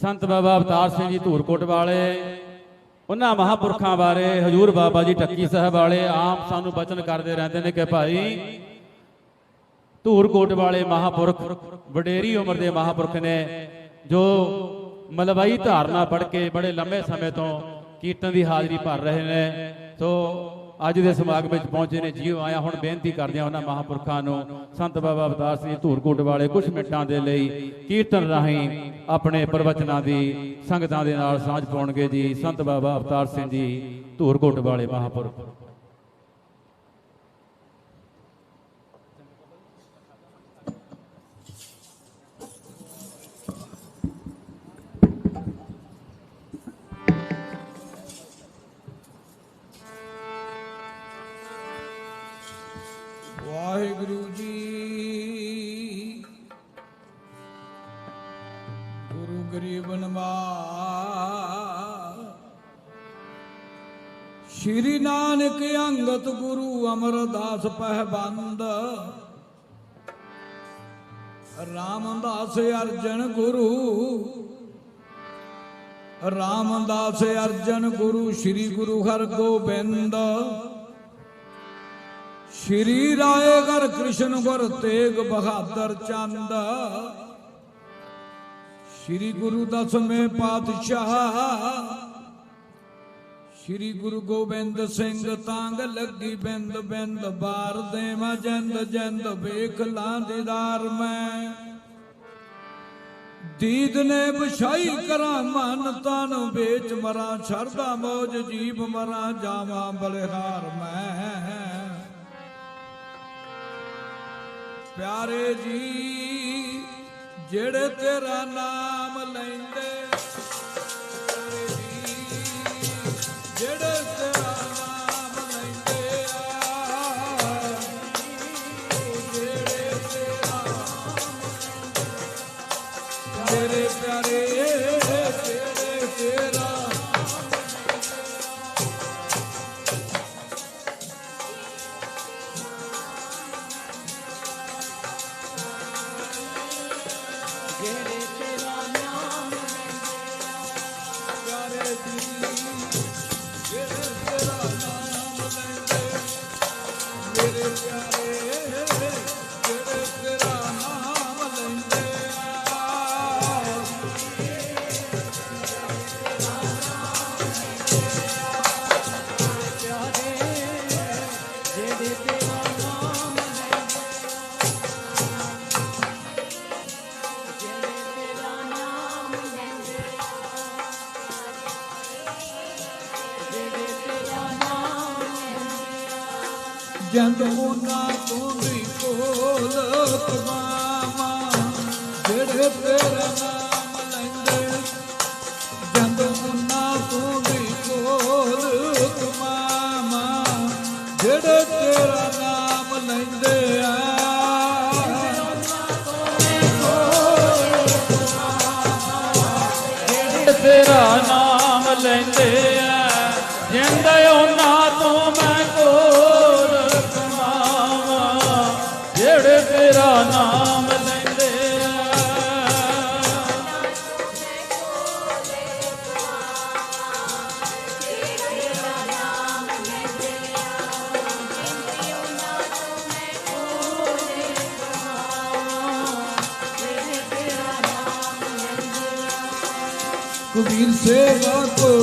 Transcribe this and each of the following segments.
ਸੰਤ ਬਾਬਾ ਅਵਤਾਰ ਸਿੰਘ ਜੀ ਧੂਰਕੋਟ ਵਾਲੇ, ਉਹਨਾਂ ਮਹਾਪੁਰਖਾਂ ਬਾਰੇ, ਹਜੂਰ ਬਾਬਾ ਜੀ ਟੱਕੀ ਸਾਹਿਬ ਵਾਲੇ ਆਮ ਸਾਨੂੰ ਬਚਨ ਕਰਦੇ ਰਹਿੰਦੇ ਨੇ ਕਿ ਭਾਈ ਧੂਰਕੋਟ ਵਾਲੇ ਮਹਾਪੁਰਖ, ਵਡੇਰੀ ਉਮਰ ਦੇ ਮਹਾਪੁਰਖ ਨੇ, ਜੋ ਮਲਵਈ ਧਾਰਨਾ ਪੜ ਕੇ ਬੜੇ ਲੰਮੇ ਸਮੇਂ ਤੋਂ ਕੀਰਤਨ ਦੀ ਹਾਜ਼ਰੀ ਭਰ ਰਹੇ ਨੇ, ਸੋ ਅੱਜ ਦੇ ਸਮਾਗਮ ਵਿੱਚ ਪਹੁੰਚੇ ਨੇ ਜੀਓ, ਆਇਆ ਹੁਣ ਬੇਨਤੀ ਕਰਦੇ ਹਾਂ ਉਹਨਾਂ ਮਹਾਪੁਰਖਾਂ ਨੂੰ, ਸੰਤ ਬਾਬਾ ਅਵਤਾਰ ਸਿੰਘ ਧੂਰਕੋਟ ਵਾਲੇ ਕੁਝ ਮਿੰਟਾਂ ਦੇ ਲਈ ਕੀਰਤਨ ਰਾਹੀਂ ਆਪਣੇ ਪ੍ਰਵਚਨਾਂ ਦੀ ਸੰਗਤਾਂ ਦੇ ਨਾਲ ਸਾਂਝ ਪਾਉਣਗੇ ਜੀ, ਸੰਤ ਬਾਬਾ ਅਵਤਾਰ ਸਿੰਘ ਜੀ, ਧੂਰਕੋਟ ਵਾਲੇ ਮਹਾਪੁਰਖ। ਅਮਰਦਾਸ ਪਹਿਬੰਦ ਰਾਮਦਾਸ ਅਰਜਨ ਗੁਰੂ। ਰਾਮਦਾਸ ਅਰਜਨ ਗੁਰੂ ਸ੍ਰੀ ਗੁਰੂ ਹਰਗੋਬਿੰਦ। ਸ਼੍ਰੀ ਰਾਏ ਘਰ ਕ੍ਰਿਸ਼ਨ ਗੁਰ ਤੇਗ ਬਹਾਦਰ ਚੰਦ। ਸ਼੍ਰੀ ਗੁਰੂ ਦਸਵੇਂ ਪਾਤਸ਼ਾਹ। ਸ਼੍ਰੀ ਗੁਰੂ ਗੋਬਿੰਦ ਸਿੰਘ ਤਾਂਗ ਲੱਗੀ ਬਿੰਦ ਬਿੰਦ ਬਾਰ ਦੇ ਮੈਂ ਜੰਦ ਜੰਦ ਵੇਖ ਲਾਂ ਦੀਦਾਰ ਮੈਂ। ਦੀਦ ਨੇ ਵਿਛਾਈ ਕਰਾਂ ਮਨ ਤਨ ਵੇਚ ਮਰਾਂ ਸ਼ਰਦਾ ਮੋਜ ਜੀਵ ਮਰਾਂ, ਜਾਵਾਂ ਬਲਿਹਾਰ ਮੈਂ। ਪਿਆਰੇ ਜੀ, ਜਿਹੜੇ ਤੇਰਾ ਨਾਮ ਲੈਂਦੇ ਜਿਹੜੇ ਜੰਦ ਉਹਨਾਂ ਤੋਂ ਵੀ ਕੋਲ ਤਮਾਮਾ ਜਿਹੜੇ ਤੇਰਾ ਨਾਮ ਨਾਮ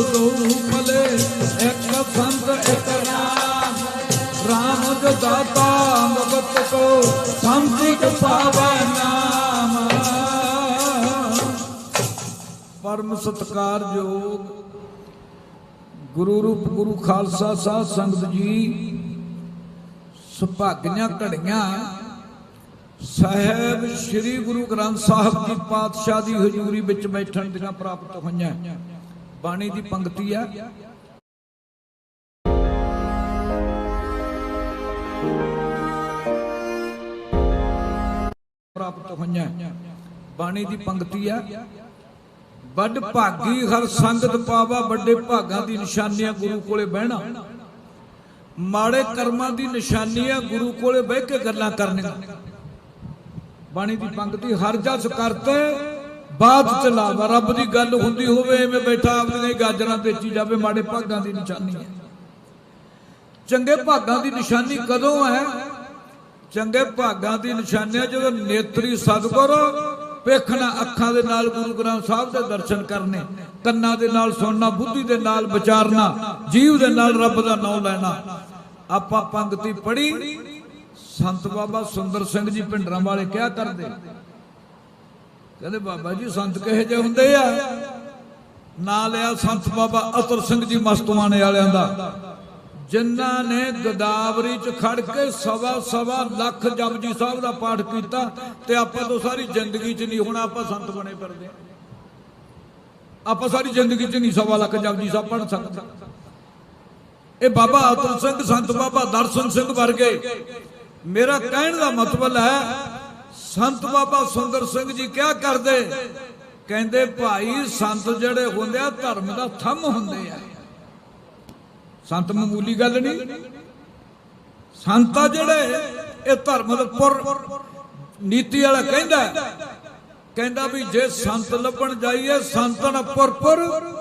ਗਉ ਫਲੇ ਇੱਕ ਸੰਤ, ਇੱਕ ਨਾਮ ਰਾਮ ਜੋ ਦਾਤਾ ਮਗਤ ਕੋ ਸੰਤਿਕ ਪਾਵੈ ਨਾਮ। ਪਰਮ ਸਤਕਾਰਯੋਗ ਗੁਰੂ ਰੂਪ, ਗੁਰੂ ਖਾਲਸਾ ਸਾਧ ਸੰਗਤ ਜੀ, ਸੁਭਾਗੀਆਂ ਘੜੀਆਂ। ਸਾਹਿਬ ਸ੍ਰੀ ਗੁਰੂ ਗ੍ਰੰਥ ਸਾਹਿਬ ਜੀ ਪਾਤਸ਼ਾਹ ਦੀ ਹਜ਼ੂਰੀ ਵਿੱਚ ਬੈਠਣ ਦੀਆਂ ਪ੍ਰਾਪਤ ਹੋਈਆਂ। ਬਾਣੀ ਦੀ ਪੰਕਤੀ ਆ। ਪ੍ਰਾਪਤ ਹੋਈਆਂ। ਬਾਣੀ ਦੀ ਪੰਕਤੀ ਆ। ਵੱਡ ਭਾਗੀ ਹਰ ਸੰਗਤ ਪਾਵਾ, ਵੱਡੇ ਭਾਗਾਂ ਦੀ ਨਿਸ਼ਾਨੀਆਂ ਗੁਰੂ ਕੋਲੇ ਬਹਿਣਾ। ਮਾੜੇ ਕਰਮਾਂ ਦੀ ਨਿਸ਼ਾਨੀਆਂ ਗੁਰੂ ਕੋਲੇ ਬਹਿ ਕੇ ਗੱਲਾਂ ਕਰਨੀਆਂ। ਬਾਣੀ ਦੀ ਪੰਕਤੀ, ਹਰ ਜਸ ਕਰਤੇ ਬਾਤ ਚਲਾਵਾ, ਰੱਬ ਦੀ ਗੱਲ ਹੁੰਦੀ ਹੋਵੇ, ਐਵੇਂ ਬੈਠਾ ਆਪਣੀਆਂ ਗਾਜਰਾਂ ਵੇਚੀ ਜਾਵੇ, ਮਾੜੇ ਭਾਗਾਂ ਦੀ ਨਿਸ਼ਾਨੀ ਹੈ। ਚੰਗੇ ਭਾਗਾਂ ਦੀ ਨਿਸ਼ਾਨੀ ਕਦੋਂ ਹੈ? ਚੰਗੇ ਭਾਗਾਂ ਦੀ ਨਿਸ਼ਾਨੀ ਹੈ ਜਦੋਂ ਨੇਤਰੀ ਸਤਿਗੁਰ ਵੇਖਣਾ ਅੱਖਾਂ ਦੇ ਨਾਲ ਗੁਰੂ ਗ੍ਰੰਥ ਸਾਹਿਬ ਦੇ ਦਰਸ਼ਨ ਕਰਨੇ, ਕੰਨਾਂ ਦੇ ਨਾਲ ਸੁਣਨਾ, ਬੁੱਧੀ ਦੇ ਨਾਲ ਵਿਚਾਰਨਾ, ਜੀਵ ਦੇ ਨਾਲ ਰੱਬ ਦਾ ਨਾਮ ਲੈਣਾ। ਆਪਾਂ ਪੰਕਤੀ ਪੜ੍ਹੀ, ਸੰਤ ਬਾਬਾ ਸੁੰਦਰ ਸਿੰਘ ਜੀ ਪਿੰਡਰਾਂ ਵਾਲੇ ਕਿਆ ਕਰਦੇ? ਕਹਿੰਦੇ ਬਾਬਾ ਜੀ ਸੰਤ ਕਹੇ ਜੇ ਹੁੰਦੇ ਆ? ਨਾਂ ਲਿਆ ਸੰਤ ਬਾਬਾ ਅਤਰ ਸਿੰਘ ਜੀ ਮਸਤਵਾਨੇ ਵਾਲਿਆਂ ਦਾ। ਜਿਨ੍ਹਾਂ ਨੇ ਗਦਾਵਰੀ ਚ ਖੜ ਕੇ ਸਵਾ ਸਵਾ ਲੱਖ ਜਪਜੀ ਸਾਹਿਬ ਦਾ ਪਾਠ ਕੀਤਾ ਤੇ ਆਪਾਂ ਤੋਂ ਸਾਰੀ ਜ਼ਿੰਦਗੀ ਚ ਨਹੀਂ, ਹੁਣ ਆਪਾਂ ਸੰਤ ਬਣੇ ਫਿਰਦੇ ਆਪਾਂ ਸਾਰੀ ਜ਼ਿੰਦਗੀ ਚ ਨਹੀਂ ਸਵਾ ਲੱਖ ਜਪਜੀ ਸਾਹਿਬ ਪੜ੍ਹ ਸਕਦੇ। ਇਹ ਬਾਬਾ ਅਤਰ ਸਿੰਘ, ਸੰਤ ਬਾਬਾ ਦਰਸ਼ਨ ਸਿੰਘ ਵਰਗੇ। ਮੇਰਾ ਕਹਿਣ ਦਾ ਮਤਲਬ ਹੈ ਸੰਤ ਬਾਬਾ ਸੁੰਦਰ ਸਿੰਘ ਜੀ ਕਿਆ ਕਰਦੇ? ਕਹਿੰਦੇ, ਭਾਈ, ਸੰਤ ਜਿਹੜੇ ਹੁੰਦੇ ਆ, ਧਰਮ ਦਾ ਥੰਮ ਹੁੰਦੇ ਆ। ਸੰਤ ਮਾਮੂਲੀ ਗੱਲ ਨਹੀਂ। ਸੰਤ ਆ ਜਿਹੜੇ, ਇਹ ਧਰਮ ਦਾ ਪੁਰ ਨੀਤੀ ਵਾਲਾ ਕਹਿੰਦਾ ਕਹਿੰਦਾ ਵੀ ਜੇ ਸੰਤ ਲੱਭਣ ਜਾਈਏ ਸੰਤਨ ਪੁਰਪੁਰ।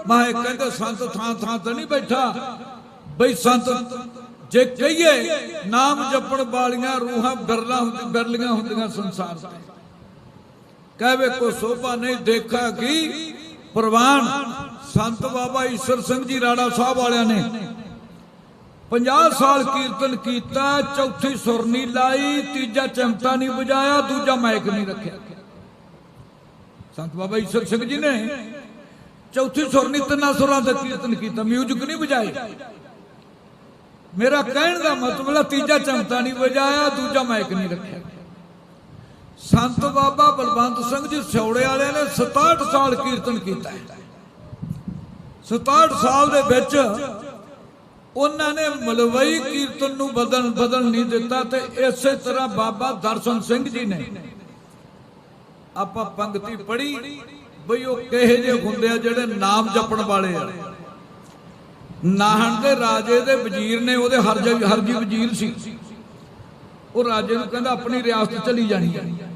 ਮਾਏ ਕਹਿੰਦੇ ਸੰਤ ਥਾਂ ਥਾਂ ਤੇ ਨਹੀਂ ਬੈਠਾ। ਬਈ ਸੰਤ ਜੇ ਕਹੀਏ ਨਾਮ ਜਪਣ ਵਾਲੀਆਂ ਰੂਹਾਂ ਬਿਰਲਾ ਹੁੰਦੀ ਬਿਰਲੀਆਂ ਹੁੰਦੀਆਂ ਸੰਸਾਰ ਤੇ। ਕਹਵੇ ਕੋ ਸੋਭਾ ਨਹੀਂ ਦੇਖਾ ਕੀ? ਪ੍ਰਵਾਨ ਸੰਤ ਬਾਬਾ ਈਸ਼ਰ ਸਿੰਘ ਜੀ ਰਾੜਾ ਸਾਹਿਬ ਵਾਲਿਆਂ ਨੇ 50 ਸਾਲ ਕੀਰਤਨ ਕੀਤਾ, ਚੌਥੀ ਸੁਰ ਨਹੀਂ ਲਾਈ, ਤੀਜਾ ਚਮਟਾ ਨਹੀਂ ਵਜਾਇਆ ਦੂਜਾ ਮਾਈਕ ਨਹੀਂ ਰੱਖਿਆ। ਸੰਤ ਬਾਬਾ ਈਸ਼ਰ ਸਿੰਘ ਜੀ ਨੇ ਚੌਥੀ ਸੁਰ ਨਹੀਂ ਤਿੰਨਾਂ ਸੁਰਾਂ ਦਾ ਕੀਰਤਨ ਕੀਤਾ ਮਿਊਜ਼ਿਕ ਨਹੀਂ ਵਜਾਏ ਮੇਰਾ ਕਹਿਣ ਦਾ ਮਤਲਬ ਹੈ, ਤੀਜਾ ਚਮਟਾ ਨਹੀਂ ਵਜਾਇਆ, ਦੂਜਾ ਮਾਈਕ ਨਹੀਂ ਰੱਖਿਆ। ਸੰਤ ਬਾਬਾ ਬਲਵੰਤ ਸਿੰਘ ਜੀ ਸਿਉੜੇ ਵਾਲਿਆਂ ਨੇ 67 ਸਾਲ ਕੀਰਤਨ ਕੀਤਾ ਹੈ। 67 ਸਾਲ ਦੇ ਵਿੱਚ ਉਹਨਾਂ ਨੇ ਮਲਵਈ ਕੀਰਤਨ ਨੂੰ ਬਦਲ ਬਦਲ ਨਹੀਂ ਦਿੱਤਾ ਤੇ ਇਸੇ ਤਰ੍ਹਾਂ ਬਾਬਾ ਦਰਸ਼ਨ ਸਿੰਘ ਜੀ ਨੇ ਆਪਾਂ ਪੰਕਤੀ ਪੜ੍ਹੀ, ਬਈ ਉਹ ਕਿਹੇ ਜਿਹੇ ਹੁੰਦੇ ਆ ਜਿਹੜੇ ਨਾਮ ਜਪਣ ਵਾਲੇ ਆ। ਨਾਹਣ ਦੇ ਰਾਜੇ ਦੇ ਵਜ਼ੀਰ ਨੇ ਉਹਦੇ ਹਰਜ ਹਰਜੀ ਵਜ਼ੀਰ ਸੀ। ਉਹ ਰਾਜੇ ਨੂੰ ਕਹਿੰਦਾ, ਆਪਣੀ ਰਿਆਸਤ ਚਲੀ ਜਾਣੀ ਹੈ।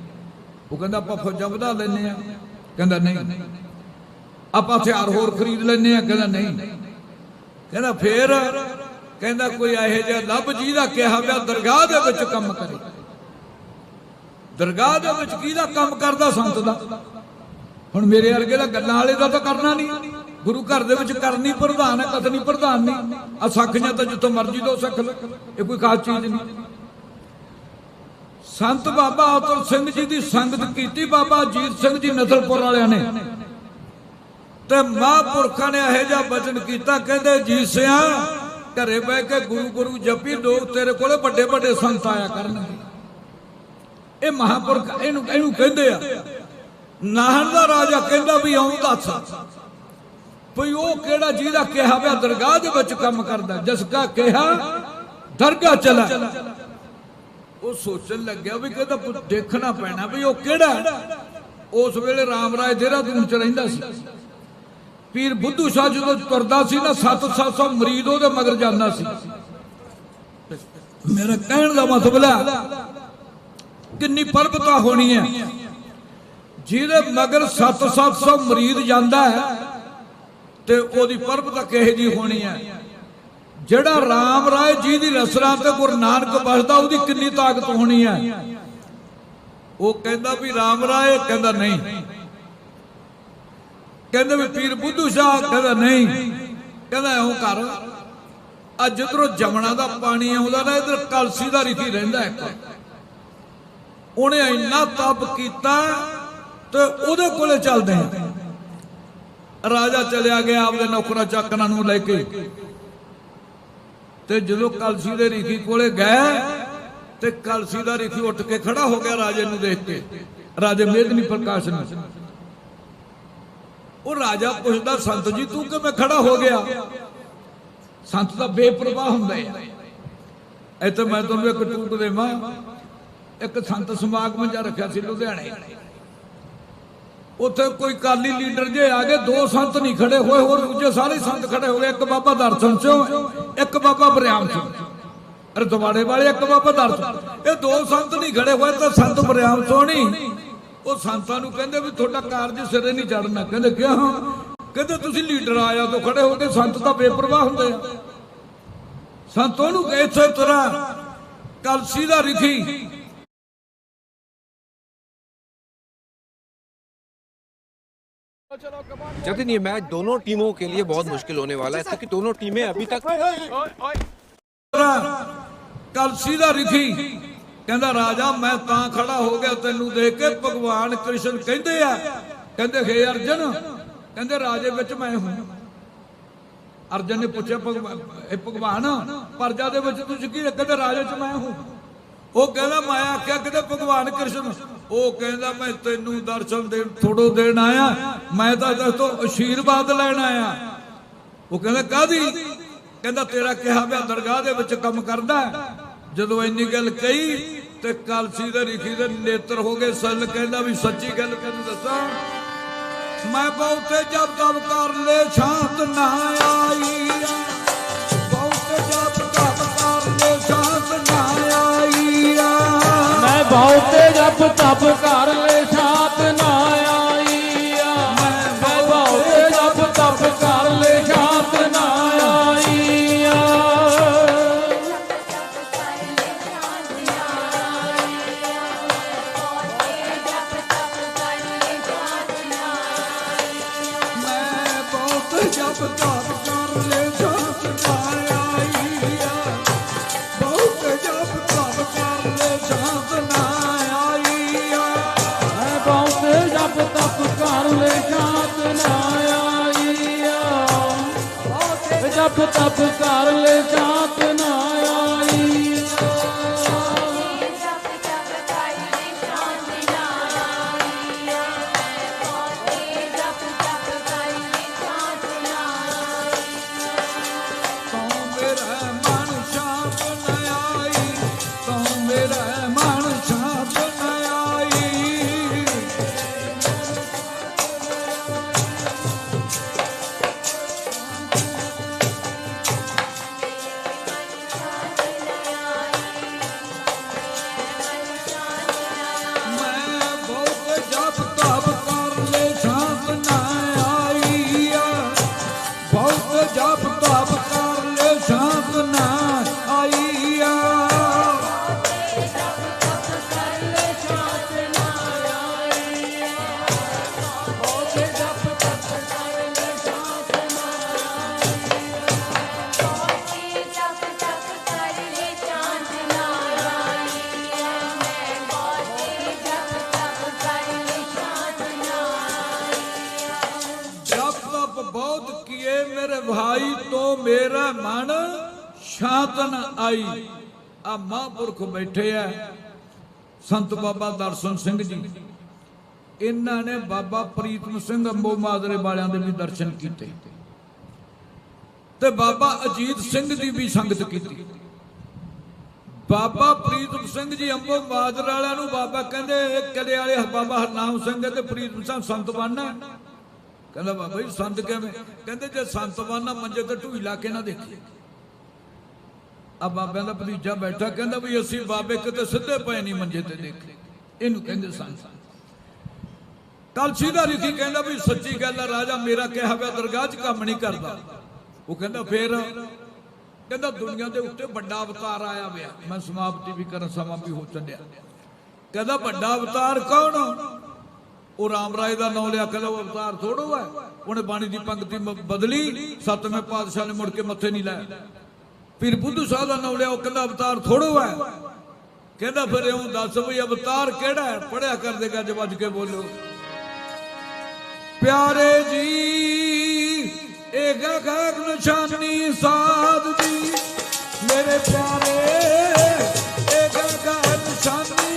ਉਹ ਕਹਿੰਦਾ, ਆਪਾਂ ਫੌਜਾਂ ਵਧਾ ਲੈਨੇ ਆ ਕਹਿੰਦਾ, ਨਹੀਂ। ਆਪਾਂ ਹਥਿਆਰ ਹੋਰ ਖਰੀਦ ਲੈਨੇ ਆ ਕਹਿੰਦਾ, ਨਹੀਂ। ਕਹਿੰਦਾ, ਫੇਰ? ਕਹਿੰਦਾ, ਕੋਈ ਇਹੋ ਜਿਹਾ ਲੱਭ ਜੀ ਦਾ ਕਿਹਾ ਪਿਆ ਦਰਗਾਹ ਦੇ ਵਿੱਚ ਕੰਮ ਕਰੇ। ਦਰਗਾਹ ਦੇ ਵਿੱਚ ਕਿਹਦਾ ਕੰਮ ਕਰਦਾ ਸੰਤ ਦਾ? ਹੁਣ ਮੇਰੇ ਵਰਗੇ ਦਾ ਗੱਲਾਂ ਵਾਲੇ ਦਾ ਤਾਂ ਕਰਨਾ ਨਹੀਂ। ਗੁਰੂ ਘਰ ਦੇ ਵਿੱਚ ਕਰਨੀ ਪ੍ਰਧਾਨ ਹੈ ਕਥਨੀ ਪ੍ਰਧਾਨ ਨਹੀਂ। ਆ ਸੱਖੀਆਂ ਤਾਂ ਜਿੱਥੋਂ ਮਰਜ਼ੀ ਦੋ ਸੱਖ ਇਹ ਕੋਈ ਖਾਸ ਚੀਜ਼ ਨਹੀਂ। ਸੰਤ ਬਾਬਾ ਅਤਰ ਸਿੰਘ ਜੀ ਦੀ ਸੰਗਤ ਕੀਤੀ ਬਾਬਾ ਅਜੀਤ ਸਿੰਘ ਜੀ ਨਸਲਪੁਰ ਵਾਲਿਆਂ ਨੇ। ਤੇ ਮਹਾਂਪੁਰਖਾਂ ਨੇ ਇਹੋ ਜਿਹਾ ਬਚਨ ਕੀਤਾ, ਕਹਿੰਦੇ, ਜੀ ਸਿਆ, ਘਰੇ ਬਹਿ ਕੇ ਗੁਰੂ ਗੁਰੂ ਜਪੀ, ਲੋਕ ਤੇਰੇ ਕੋਲੇ ਵੱਡੇ ਵੱਡੇ ਸੰਤ ਆਇਆ ਕਰਨਗੇ ਇਹ ਮਹਾਂਪੁਰਖ ਇਹਨੂੰ ਇਹਨੂੰ ਕਹਿੰਦੇ ਆ, ਨਾਹਨ ਦਾ ਰਾਜਾ ਕਹਿੰਦਾ ਵੀ ਆਉਂਦਾ ਦੱਸ। ਭਈ ਉਹ ਕਿਹੜਾ ਜਿਹਦਾ ਕਿਹਾ ਪਿਆ ਦਰਗਾਹ ਦੇ ਵਿੱਚ ਕੰਮ ਕਰਦਾ ਜਿਸਕਾ ਕਿਹਾ ਦਰਗਾਹ ਚਲਾ। ਉਹ ਸੋਚਣ ਲੱਗਿਆ ਵੀ ਕਹਿੰਦਾ ਦੇਖਣਾ ਪੈਣਾ ਵੀ ਉਹ ਕਿਹੜਾ ਉਸ ਵੇਲੇ ਰਾਮ ਰਾਏ ਦੇਹਰਾਦੂਨ ਚ ਰਹਿੰਦਾ ਸੀ। ਪੀਰ ਬੁੱਧੂ ਸ਼ਾਹ ਜਦੋਂ ਤੁਰਦਾ ਸੀ ਨਾ 7-700 ਮਰੀਦ ਉਹਦੇ ਮਗਰ ਜਾਂਦਾ ਸੀ। ਮੇਰਾ ਕਹਿਣ ਦਾ ਮਤਲਬ ਹੈ ਕਿੰਨੀ ਪਰਬਤਾ ਹੋਣੀ ਹੈ ਜਿਹਦੇ ਮਗਰ 7-700 ਮਰੀਦ ਜਾਂਦਾ ਹੈ ਤੇ ਉਹਦੀ ਪਰਬਤਾ ਕਿਹੇ ਜੀ ਹੋਣੀ ਹੈ ਜਿਹੜਾ ਰਾਮ ਰਾਏ ਜੀ ਦੀ ਰਸਨਾ ਤੇ ਗੁਰੂ ਨਾਨਕ ਬਸਦਾ ਉਹਦੀ ਕਿੰਨੀ ਤਾਕਤ ਹੋਣੀ ਹੈ ਉਹ ਕਹਿੰਦਾ ਵੀ ਰਾਮ ਰਾਏ, ਕਹਿੰਦਾ ਨਹੀਂ। ਕਹਿੰਦੇ ਵੀ ਪੀਰ ਬੁੱਧੂ ਸ਼ਾਹ, ਕਹਿੰਦਾ ਨਹੀਂ। ਕਹਿੰਦਾ ਐਉਂ ਕਰ। ਆ ਜਿੱਧਰੋਂ ਜਮਣਾ ਦਾ ਪਾਣੀ ਆਉਂਦਾ ਨਾ, ਇਧਰ ਕਲਸੀ ਦਾ ਰੀਤੀ ਰਹਿੰਦਾ ਇੱਕ। ਉਹਨੇ ਇੰਨਾ ਤਪ ਕੀਤਾ ਤੇ ਉਹਦੇ ਕੋਲੇ ਚੱਲਦੇ ਆ। ਰਾਜਾ ਚਲਿਆ ਗਿਆ, ਆਪਦੇ ਨੌਕਰਾਂ ਚਾਕਰਾਂ ਨੂੰ ਲੈ ਕੇ। ਤੇ ਜਦੋਂ ਕਲਸੀ ਦੇ ਰਿਖੀ ਕੋਲੇ ਗਏ, ਤੇ ਕਲਸੀ ਦਾ ਰਿਖੀ ਉੱਠ ਕੇ ਖੜਾ ਹੋ ਗਿਆ ਰਾਜੇ ਨੂੰ ਦੇਖ ਕੇ। ਰਾਜੇ ਮੇਦਨੀ ਪ੍ਰਕਾਸ਼ ਨੂੰ। ਉਹ ਰਾਜਾ ਪੁੱਛਦਾ, ਸੰਤ ਜੀ, ਤੂੰ ਕਿਵੇਂ ਖੜਾ ਹੋ ਗਿਆ? ਸੰਤ ਦਾ ਬੇਪਰਵਾਹ ਹੁੰਦਾ ਹੈ ਇੱਥੇ ਮੈਂ ਤੁਹਾਨੂੰ ਇੱਕ ਟੂਕ ਦੇਵਾਂ। ਇੱਕ ਸੰਤ ਸਮਾਗਮ ਜਿਹਾ ਰੱਖਿਆ ਸੀ ਲੁਧਿਆਣੇ। ਉੱਥੇ ਕੋਈ ਕਾਲੀ ਲੀਡਰ ਜੇ ਆ ਗਏ, ਦੋ ਸੰਤ ਨਹੀਂ ਖੜੇ ਹੋਏ, ਹੋਰ ਦੂਜੇ ਸਾਰੇ ਸੰਤ ਖੜੇ ਹੋ ਗਏ ਇੱਕ ਬਾਬਾ ਦਰਸ਼ਨ ਸਿੰਘ, ਇੱਕ ਬਾਬਾ ਬਰਿਆਮ ਚੋਂ ਅਰੇ ਵਾਲੇ ਇੱਕ ਬਾਬਾ ਦਰਸ਼ਨ ਇਹ ਦੋ ਸੰਤ ਨਹੀਂ ਖੜੇ ਹੋਏ, ਤਾਂ ਸੰਤ ਬਰਿਆਮ ਸੋਹਣੀ ਉਹ ਸੰਤਾਂ ਨੂੰ ਕਹਿੰਦੇ ਵੀ ਤੁਹਾਡਾ ਕਾਰਜ ਸਿਰੇ ਨਹੀਂ ਚੜਨਾ ਕਹਿੰਦੇ ਕਿਹਾ ਕਹਿੰਦੇ ਤੁਸੀਂ ਲੀਡਰ ਆਇਆ ਤੋਂ ਖੜੇ ਹੋ ਕੇ ਸੰਤ ਤਾਂ ਬੇਪਰਵਾਹ ਹੁੰਦੇ ਆ। ਸੰਤ ਉਹਨੂੰ ਇਸੇ ਤਰ੍ਹਾਂ ਕਲਸੀ ਦਾ ਰਿਖੀ जतिन ये मैच दोनों टीमों के लिए बहुत मुश्किल होने वाला है क्योंकि दोनों टीमें अभी तक ਤਰ੍ਹਾਂ ਕਲਸੀ ਦਾ ਰਿਖੀ ਕਹਿੰਦਾ ਰਾਜਾ ਮੈਂ ਤਾਂ ਖੜਾ ਹੋ ਗਿਆ ਤੈਨੂੰ ਦੇਖ ਕੇ ਭਗਵਾਨ ਕ੍ਰਿਸ਼ਨ ਕਹਿੰਦੇ ਆ ਕਹਿੰਦੇ ਹੇ ਅਰਜਨ ਕਹਿੰਦੇ ਰਾਜੇ ਵਿੱਚ ਮੈਂ ਹੂੰ ਅਰਜਨ ਨੇ ਪੁੱਛਿਆ ਭਗਵਾਨ ਇਹ ਭਗਵਾਨ ਪਰਜਾ ਦੇ ਵਿੱਚ ਤੁਸੀਂ ਕੀ ਕਹਿੰਦੇ ਰਾਜੇ ਚ ਮੈਂ ਹੂੰ ਉਹ ਕਹਿੰਦਾ ਮੈਂ ਆਖਿਆ ਕਿਤੇ ਭਗਵਾਨ ਕ੍ਰਿਸ਼ਨ ਉਹ ਕਹਿੰਦਾ, ਮੈਂ ਤੈਨੂੰ ਦਰਸ਼ਨ ਦੇਣ ਥੋੜੋ ਦੇਣ ਆਇਆ। ਮੈਂ ਤਾਂ ਤੇਰੇ ਤੋਂ ਆਸ਼ੀਰਵਾਦ ਲੈਣ ਆਇਆ। ਉਹ ਕਹਿੰਦਾ ਕਾਦੀ ਕਹਿੰਦਾ, ਤੇਰਾ ਕਿਹਾ ਮੈਂ ਦਰਗਾਹ ਦੇ ਵਿੱਚ ਕੰਮ ਕਰਦਾ। ਜਦੋਂ ਇੰਨੀ ਗੱਲ ਕਹੀ ਤੇ ਕਲਸੀ ਦੇ ਰਿਖੀ ਦੇ ਨੇਤਰ ਹੋ ਗਏ ਸੱਲ ਕਹਿੰਦਾ ਵੀ ਸੱਚੀ ਗੱਲ ਤੈਨੂੰ ਦੱਸਾਂ, ਮੈਂ ਬਹੁਤੇ ਜਬ ਤਬ ਕਰ ਲੈ, ਸ਼ਾਂਤ ਨਾ ਆਈ ਬਹੁਤੇ ਜਪ ਤਪ ਕਰ ਬਹੁਤੇ ਜਪ ਤਪ ਕਰ ਲੈ ਸ਼ਾਂਤ ਆਈ ਆ ਮਹਾਂਪੁਰਖ ਬੈਠੇ ਆ, ਸੰਤ ਬਾਬਾ ਦਰਸ਼ਨ ਸਿੰਘ ਜੀ। ਇਹਨਾਂ ਨੇ ਬਾਬਾ ਪ੍ਰੀਤਮ ਸਿੰਘ ਅੰਬੋ ਮਾਦਰੇ ਵਾਲਿਆਂ ਦੇ ਵੀ ਦਰਸ਼ਨ ਕੀਤੇ। ਤੇ ਬਾਬਾ ਅਜੀਤ ਸਿੰਘ ਦੀ ਵੀ ਸੰਗਤ ਕੀਤੀ। ਬਾਬਾ ਪ੍ਰੀਤਮ ਸਿੰਘ ਜੀ ਅੰਬੋ ਮਾਦਰ ਵਾਲਿਆਂ ਨੂੰ ਬਾਬਾ ਕਹਿੰਦੇ, ਇਹ ਕਿਲੇ ਵਾਲੇ? ਬਾਬਾ ਹਰਨਾਮ ਸਿੰਘ ਤੇ ਪ੍ਰੀਤਮ ਸਿੰਘ ਸੰਤ ਬਣਨਾ ਕਹਿੰਦਾ, ਬਾਬਾ ਜੀ, ਸੰਤ ਕਿਵੇਂ? ਕਹਿੰਦੇ, ਜੇ ਸੰਤ ਬਣਨਾ ਮੰਜੇ ਤੇ ਢੂਈ ਲਾ ਕੇ ਨਾ ਦੇਖੀ। ਆ ਬਾਬਿਆਂ ਦਾ ਭਤੀਜਾ ਬੈਠਾ, ਕਹਿੰਦਾ ਵੀ ਅਸੀਂ ਬਾਬੇ ਕਿਤੇ ਸਿੱਧੇ ਪਏ ਨਹੀਂ ਮੰਜੇ ਤੇ ਦੇਖੇ। ਇਹਨੂੰ ਕਹਿੰਦੇ ਸੰਤ ਕਲਸੀ ਦਾ ਲਿਖੀ ਕਹਿੰਦਾ ਵੀ ਸੱਚੀ ਗੱਲ ਹੈ ਰਾਜਾ, ਮੇਰਾ ਕਿਹਾ ਹੋਇਆ ਦਰਗਾਹ 'ਚ ਕੰਮ ਨਹੀਂ ਕਰਦਾ। ਉਹ ਕਹਿੰਦਾ ਫੇਰ, ਕਹਿੰਦਾ ਦੁਨੀਆ ਦੇ ਉੱਤੇ ਵੱਡਾ ਅਵਤਾਰ ਆਇਆ ਹੋਇਆ। ਮੈਂ ਸਮਾਪਤੀ ਵੀ ਕਰਨ ਸਮਾਂ ਵੀ ਹੋ ਚੱਲਿਆ। ਕਹਿੰਦਾ ਵੱਡਾ ਅਵਤਾਰ ਕੌਣ? ਉਹ ਰਾਮ ਰਾਏ ਦਾ ਨਾਮ ਲਿਆ, ਕਹਿੰਦਾ ਉਹ ਅਵਤਾਰ ਥੋੜੋ ਹੈ ਉਹਨੇ ਬਾਣੀ ਦੀ ਪੰਕਤੀ ਬਦਲੀ ਸਤਵੇਂ ਪਾਤਸ਼ਾਹ ਨੇ ਮੁੜ ਕੇ ਮੱਥੇ ਨਹੀਂ ਲਾਇਆ। ਫਿਰ ਬੁੱਧੂ ਸਾਹਿਬ ਦਾ ਨਾਮ ਲਿਆ ਉਹ ਕਹਿੰਦਾ ਅਵਤਾਰ ਥੋੜੋ ਹੈ। ਕਹਿੰਦਾ ਫਿਰ ਇਉਂ ਦੱਸ ਵੀ ਅਵਤਾਰ ਕਿਹੜਾ ਹੈ? ਪੜਿਆ ਕਰਦੇ ਗੱਜ ਵੱਜ ਕੇ ਬੋਲੋ। ਪਿਆਰੇ ਜੀ, ਇਹ ਗਗਨ ਨਿਸ਼ਾਨੀ ਸਾਧ ਦੀ ਮੇਰੇ ਪਿਆਰੇ, ਇਹ ਗਗਨ ਨਿਸ਼ਾਨੀ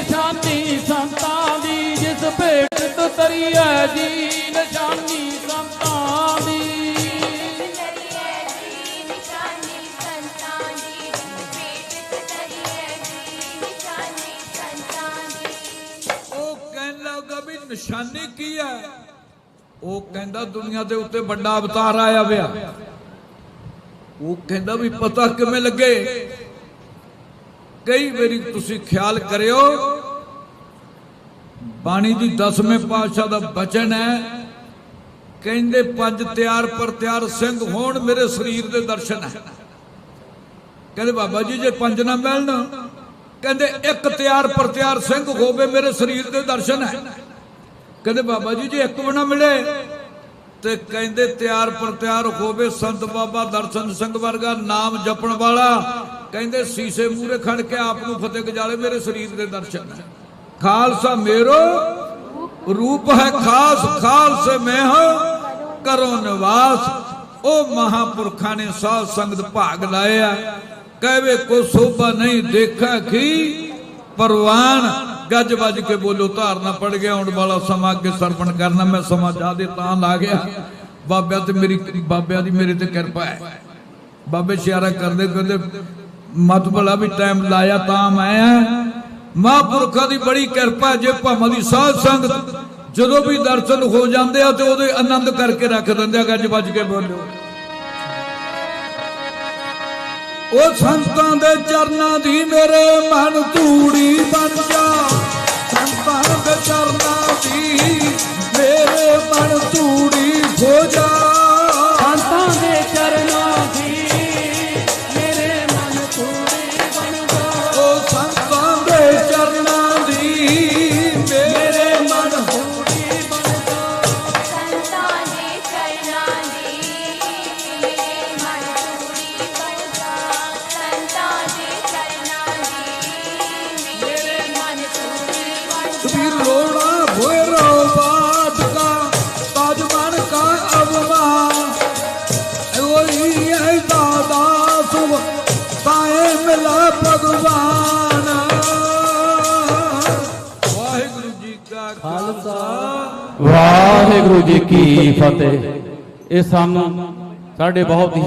ਨਿਸ਼ਾਨੀ ਸੰਤਾਂ ਦੀ, ਜਿਸ ਭੇਟ ਤਰੀਐ ਜੀ, ਨਿਸ਼ਾਨੀ ਸੰਤਾਂ ਦੀ। ਉਹ ਕਹਿਣ ਲੱਗਾ ਵੀ ਨਿਸ਼ਾਨੀ ਕੀ ਹੈ? ਉਹ ਕਹਿੰਦਾ ਦੁਨੀਆ ਦੇ ਉੱਤੇ ਵੱਡਾ ਅਵਤਾਰ ਆਇਆ ਵਿਆ ਉਹ ਕਹਿੰਦਾ ਵੀ ਪਤਾ ਕਿਵੇਂ ਲੱਗੇ? ਕਈ ਵਾਰੀ ਤੁਸੀਂ ਖਿਆਲ ਕਰਿਓ, ਬਾਣੀ ਦੀ 10ਵੇਂ ਪਾਤਸ਼ਾਹ ਦਾ ਬਚਨ ਹੈ, ਕਹਿੰਦੇ ਪੰਜ ਤਿਆਰ ਪਰ ਤਿਆਰ ਸਿੰਘ ਹੋਣ ਮੇਰੇ ਸਰੀਰ ਦੇ ਦਰਸ਼ਨ ਹੈ। ਕਹਿੰਦੇ ਬਾਬਾ ਜੀ, ਜੇ ਪੰਜ ਨਾ ਮਿਲਣ, ਕਹਿੰਦੇ ਇੱਕ ਤਿਆਰ ਪਰ ਤਿਆਰ ਸਿੰਘ ਹੋਵੇ ਮੇਰੇ ਸਰੀਰ ਦੇ ਦਰਸ਼ਨ ਹੈ। ਕਹਿੰਦੇ ਬਾਬਾ ਜੀ, ਜੇ ਇੱਕ ਵੀ ਨਾ ਮਿਲੇ, ਤੇ ਕਹਿੰਦੇ ਤਿਆਰ ਪਰ ਤਿਆਰ ਹੋਵੇ ਸੰਤ ਬਾਬਾ ਦਰਸ਼ਨ ਸਿੰਘ ਵਰਗਾ ਨਾਮ ਜਪਣ ਵਾਲਾ ਕਹਿੰਦੇ ਸੀਸੇ ਮੂਰੇ ਖੜ ਕੇ ਆਪ ਨੂੰ ਫਤਿਹ ਗਜਾਲੇ ਮੇਰੇ ਸਰੀਰ ਦੇ ਦਰਸ਼ਨ ਹੈ। ਖਾਲਸਾ ਮੇਰੋ, ਰੂਪ ਹੈ ਖਾਸ, ਖਾਲਸੇ ਮੈਂ ਹਾਂ ਕਰੋ ਨਿਵਾਸ। ਉਹ ਮਹਾਪੁਰਖਾਂ ਨੇ ਸਾਧ ਸੰਗਤ ਭਾਗ ਲਾਇਆ ਕਹਵੇ ਕੋ ਸੋਭਾ ਨਹੀਂ ਦੇਖਾ ਕੀ? ਪਰਵਾਨ, ਗੱਜ ਵੱਜ ਕੇ ਬੋਲੋ, ਧਾਰਨਾ ਪੜ ਗਿਆ, ਆਉਣ ਵਾਲਾ ਸਮਾਂ ਅੱਗੇ ਸਰਪਣ ਕਰਨਾ, ਮੈਂ ਸਮਾਂ ਜਾਦੇ ਤਾਂ ਲਾ ਗਿਆ। ਬਾਬਿਆਂ ਤੇ ਮੇਰੀ, ਬਾਬਿਆਂ ਦੀ ਮੇਰੇ ਤੇ ਕਿਰਪਾ ਹੈ। ਬਾਬੇ ਸ਼ਿਆਰਾ ਕਰਦੇ, ਕਹਿੰਦੇ ਮਤ ਭਲਾ ਵੀ ਟਾਈਮ ਲਾਇਆ ਤਾਂ ਮੈਂ। ਆਇਆ ਮਹਾਂਪੁਰਖਾਂ ਦੀ ਬੜੀ ਕਿਰਪਾ ਜੇ ਭਾਵਾਂ ਦੀ ਸਾਧ ਸੰਗਤ ਜਦੋਂ ਵੀ ਦਰਸ਼ਨ ਹੋ ਜਾਂਦੇ ਆ ਤੇ ਉਹਦੇ ਆਨੰਦ ਕਰਕੇ ਰੱਖ ਦਿੰਦੇ ਆ, ਗੱਜ ਵੱਜ ਕੇ ਬੋਲੋ ਉਹ ਸੰਤਾਂ ਦੇ ਚਰਨਾਂ ਦੀ ਮੇਰੇ ਮਨ ਧੂੜੀ ਵਾਹਿਗੁਰੂ ਜੀ ਕੀ ਫਤਿਹ। ਇਹ ਸਾਨੂੰ ਸਾਡੇ ਬਹੁਤ ਹੀ